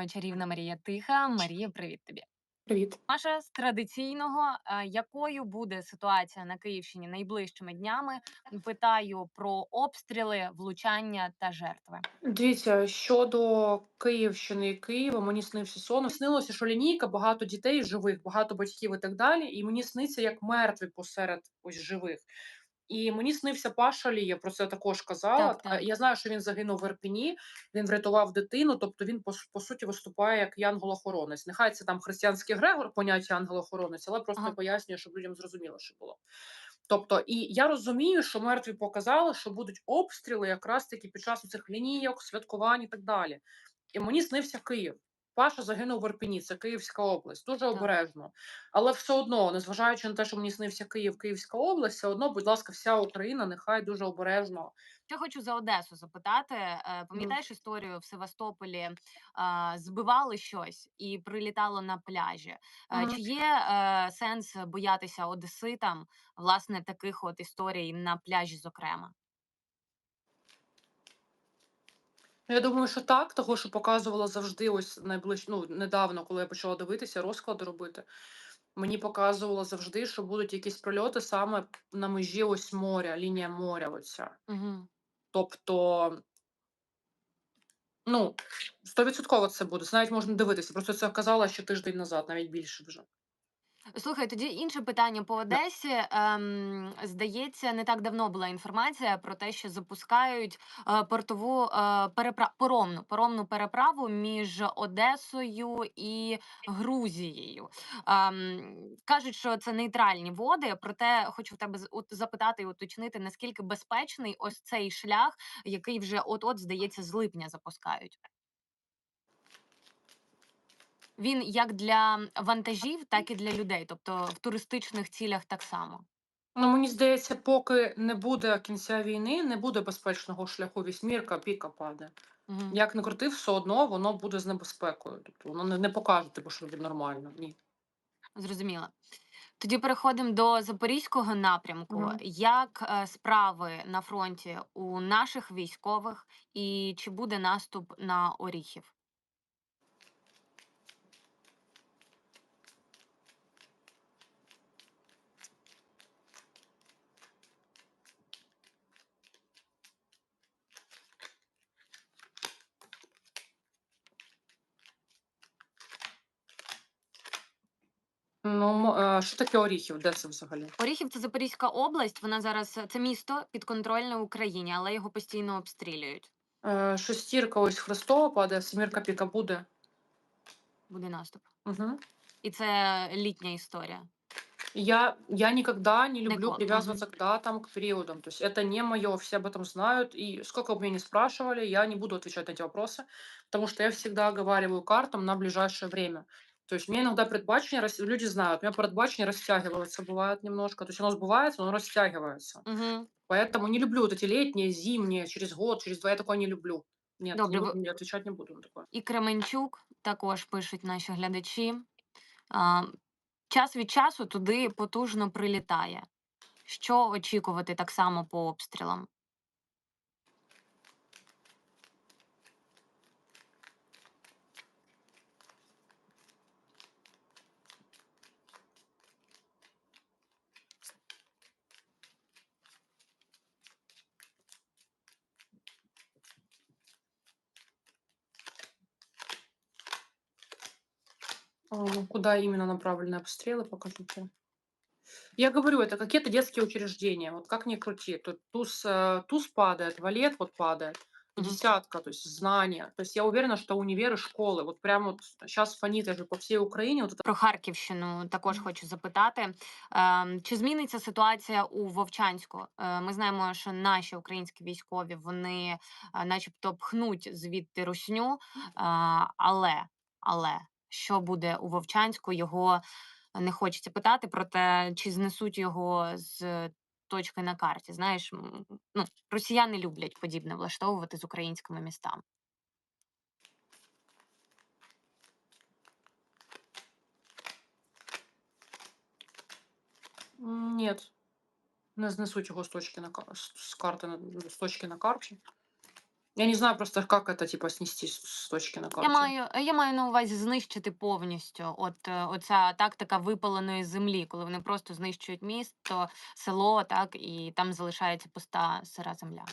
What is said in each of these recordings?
мною чарівна Марія Тиха. Марія, привіт тобі. Привіт. Маша, з традиційного, якою буде ситуація на Київщині найближчими днями? Питаю про обстріли, влучання та жертви. Дивіться, щодо Київщини і Києва, мені снився сон. Снилося, що лінійка, багато дітей живих, багато батьків і так далі. І мені сниться як мертві посеред ось живих. І мені снився Паша Лія, про це також казала. Так, так. Я знаю, що він загинув в Ірпіні, він врятував дитину, тобто він по, по суті виступає як янгол-охоронець. Нехай це там християнський Грегор, поняття ангел-охоронець, але просто Ага. пояснює, щоб людям зрозуміло, що було. Тобто, і я розумію, що мертві показали, що будуть обстріли якраз таки під час цих лінійок, святкувань і так далі. І мені снився Київ. Паша загинув в Ірпіні, це Київська область, дуже Так. обережно. Але все одно, незважаючи на те, що мені снився Київ, Київська область, все одно, будь ласка, вся Україна нехай дуже обережно. Ще хочу за Одесу запитати. Е, Пам'ятаєш історію в Севастополі? Збивали щось і прилітало на пляжі. Е, Чи є е, сенс боятися одеситам, власне, таких от історій на пляжі, зокрема? Ну, Я думаю, що так, того, що показувала завжди, ось найближче, ну недавно, коли я почала дивитися, розклади робити. Мені показувало завжди, що будуть якісь прильоти саме на межі ось моря, лінія моря. Оця. Угу. Тобто, ну, стовідсотково це буде. Це навіть можна дивитися. Просто це казала ще тиждень назад, навіть більше вже. Слухай, тоді інше питання по Одесі. Ем, здається, не так давно була інформація про те, що запускають е, портову е, перепра... поромну, поромну переправу між Одесою і Грузією. Ем, кажуть, що це нейтральні води. Проте хочу в тебе з- от запитати і уточнити, наскільки безпечний ось цей шлях, який вже от-от, здається, з липня запускають. Він як для вантажів, так і для людей, тобто в туристичних цілях так само. Ну, мені здається, поки не буде кінця війни, не буде безпечного шляху. Вісьмірка, піка паде. Мгм. Як не крути, все одно воно буде з небезпекою. Тобто воно не, не покаже, типу, що буде нормально. Ні. Зрозуміла. Тоді переходимо до запорізького напрямку. Мгм. Як е, справи на фронті у наших військових, і чи буде наступ на Оріхів? Ну, м- е, що таке Оріхів? Де це взагалі? Оріхів це Запорізька область. Вона зараз це місто підконтрольне Україні, але його постійно обстрілюють. Е, шестірка ось Христова падає, семірка піка буде. Буде наступ. Угу. І це літня історія. Я, я никогда не люблю Нико- привязываться к датам, к периодам. То есть это не мое, все об этом знают. И сколько бы меня не спрашивали, я не буду отвечать на эти вопросы, потому что я всегда оговариваю картам на ближайшее время. То есть мне иногда предбачение, рас- люди знают, у меня предбачение растягивается, бывает немножко. То есть оно сбывается, но оно растягивается. Угу. Поэтому не люблю вот эти летние, зимние, через год, через два, я такое не люблю. Нет, Добре, не ви- буду, не отвечать не буду на такое. І Кременчук також пишуть наші глядачі. А, час від часу туди потужно прилітає. Що очікувати так само по обстрілам? ну, Куда именно направлены обстрелы, покажите. Я говорю, это какие-то детские учреждения. Вот как ни крути. Тут туз, э, туз падает, валет вот падает, и Мгм. десятка, то есть знания. То есть я уверена, что универы, школы, вот прям вот сейчас фонит же по всей Украине. Вот это Про Харківщину також Мгм. хочу запитати. Ем, чи зміниться ситуація у Вовчанську? Е, Ми знаємо, що наші українські військові вони, е, начебто, пхнуть звідти русню, е, але, але що буде у Вовчанську? Його не хочеться питати, проте чи знесуть його з точки на карті? Знаєш, ну росіяни люблять подібне влаштовувати з українськими містами. Нет. Не знесуть його з точки на з карти на з точки на карті. Я не знаю просто, как это, типа, снести с с точки на Я карте. маю я маю на увазі знищити повністю. От, е, оця тактика випаленої землі, коли вони просто знищують місто, село, так, і там залишається пуста сира земля.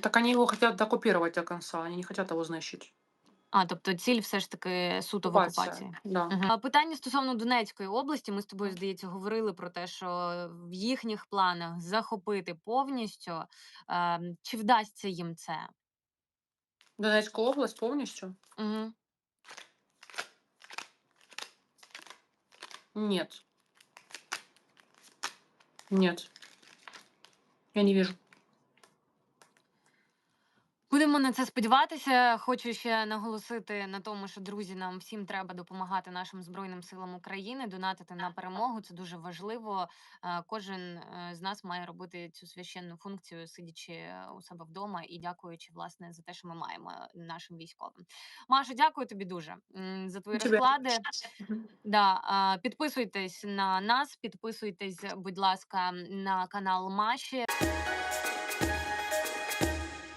Так они его хотят оккупировать до конца, они не хотят его знищить. А, тобто ціль все ж таки суто в окупації. да. Мгм. А питання стосовно Донецької області. Ми з тобою, здається, говорили про те, що в їхніх планах захопити повністю. Ем, чи вдасться їм це? Донецкую область полностью? Мгм. Нет. Нет. Я не вижу. Будемо на це сподіватися. Хочу ще наголосити на тому, що друзі, нам всім треба допомагати нашим збройним силам України, донатити на перемогу. Це дуже важливо. Е, Кожен е, з нас має робити цю священну функцію, сидячи е, у себе вдома і дякуючи власне за те, що ми маємо нашим військовим. Маша, дякую тобі дуже за твої Тебе. розклади. Да, підписуйтесь на нас, підписуйтесь, будь ласка, на канал Маші.